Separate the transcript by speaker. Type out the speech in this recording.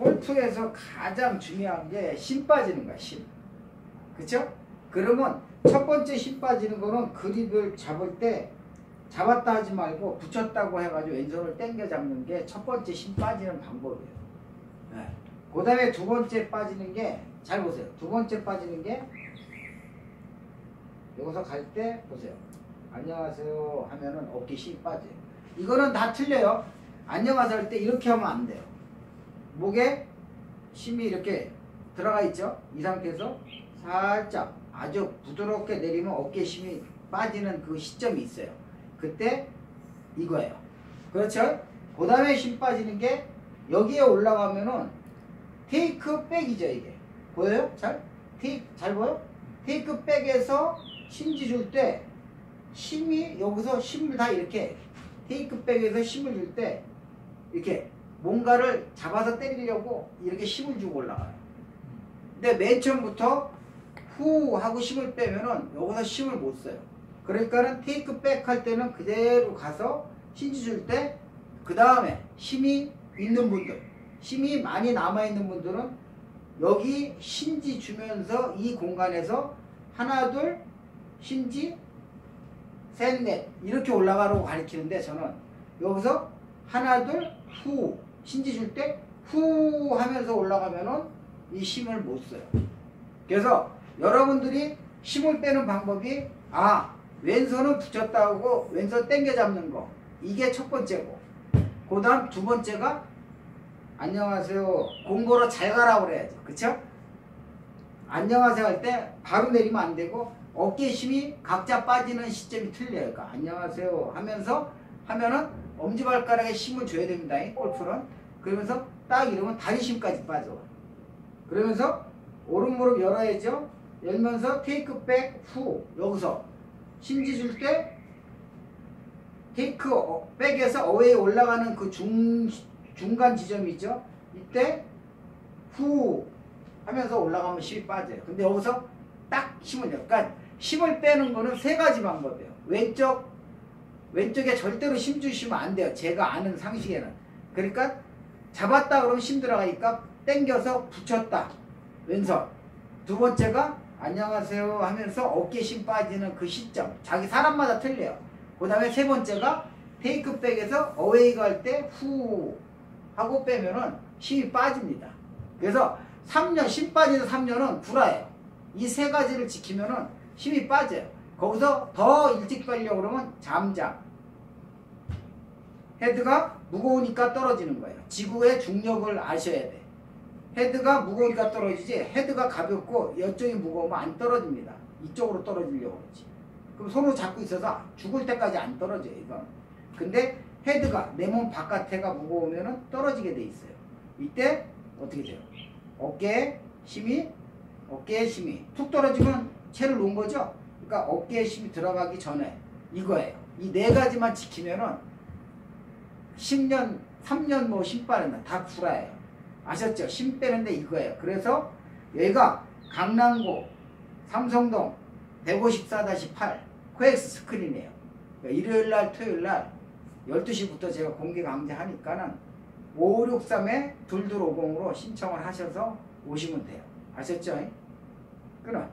Speaker 1: 골프에서 가장 중요한 게 힘 빠지는 거야, 힘. 그쵸? 그러면 첫 번째 힘 빠지는 거는 그립을 잡을 때 잡았다 하지 말고 붙였다고 해가지고 왼손을 당겨 잡는 게 첫 번째 힘 빠지는 방법이에요. 네. 그 다음에 두 번째 빠지는 게, 잘 보세요. 두 번째 빠지는 게, 여기서 갈 때, 보세요. 안녕하세요 하면은 어깨 힘이 빠져요. 이거는 다 틀려요. 안녕하세요 할 때 이렇게 하면 안 돼요. 목에 힘이 이렇게 들어가 있죠. 이 상태에서 살짝 아주 부드럽게 내리면 어깨 힘이 빠지는 그 시점이 있어요. 그때 이거예요. 그렇죠? 그 다음에 힘 빠지는 게 여기에 올라가면은 테이크 백이죠 이게. 보여요? 잘? 테이크 잘 보여? 테이크 백에서 신지 줄 때 힘이 여기서 힘을 다 이렇게 테이크 백에서 힘을 줄 때 이렇게 뭔가를 잡아서 때리려고 이렇게 힘을 주고 올라가요. 근데 맨 처음부터 후 하고 힘을 빼면은 여기서 힘을 못 써요. 그러니까는 테이크 백 할 때는 그대로 가서 신지 줄 때 그 다음에 힘이 있는 분들 힘이 많이 남아 있는 분들은 여기 신지 주면서 이 공간에서 하나 둘 신지 셋 넷 이렇게 올라가라고 가리키는데 저는 여기서 하나 둘 후 신지 줄 때 후 하면서 올라가면은 이 힘을 못 써요. 그래서 여러분들이 힘을 빼는 방법이 아 왼손은 붙였다 하고 왼손 당겨 잡는 거. 이게 첫 번째고. 그 다음 두 번째가 안녕하세요. 공고로 잘 가라고 그래야죠 그쵸? 안녕하세요 할 때 바로 내리면 안 되고 어깨 힘이 각자 빠지는 시점이 틀려요. 그러니까 안녕하세요 하면서 하면은 엄지발가락에 힘을 줘야 됩니다 이 골프는 그러면서 딱 이러면 다리 힘까지 빠져 그러면서 오른 무릎 열어야죠 열면서 테이크 백 후 여기서 심지 줄 때 테이크 어, 백에서 어웨이 올라가는 그 중, 중간 지점이죠. 이때 후 하면서 올라가면 힘이 빠져요. 근데 여기서 딱 힘을 약간 힘을 빼는 거는 세 가지 방법이에요. 왼쪽 왼쪽에 절대로 힘 주시면 안 돼요. 제가 아는 상식에는. 그러니까 잡았다 그러면 힘 들어가니까 당겨서 붙였다. 왼손. 두 번째가 안녕하세요 하면서 어깨 힘 빠지는 그 시점. 자기 사람마다 틀려요. 그 다음에 세 번째가 테이크백에서 어웨이 갈 때 후 하고 빼면은 힘이 빠집니다. 그래서 3년, 힘 빠지는 3년은 구라예요. 이 세 가지를 지키면은 힘이 빠져요. 거기서 더 일찍 빼려고 그러면 잠잠. 헤드가 무거우니까 떨어지는 거예요. 지구의 중력을 아셔야 돼. 헤드가 무거우니까 떨어지지 헤드가 가볍고 이쪽이 무거우면 안 떨어집니다. 이쪽으로 떨어지려고 그러지. 그럼 손으로 잡고 있어서 죽을 때까지 안 떨어져요. 이건. 근데 헤드가 내 몸 바깥에가 무거우면 떨어지게 돼 있어요. 이때 어떻게 돼요? 어깨에 힘이 어깨에 힘이 툭 떨어지면 채를 놓은 거죠. 그러니까 어깨에 힘이 들어가기 전에 이거예요. 이 네 가지만 지키면은 10년, 3년 뭐 힘 빠른다. 다 구라예요. 아셨죠? 힘 빼는데 이거예요. 그래서 얘가 강남구 삼성동 154-8 코엑스 스크린이에요. 그러니까 일요일 날 토요일 날 12시부터 제가 공개 강좌하니까는 5663에 2250으로 신청을 하셔서 오시면 돼요. 아셨죠? 끊어.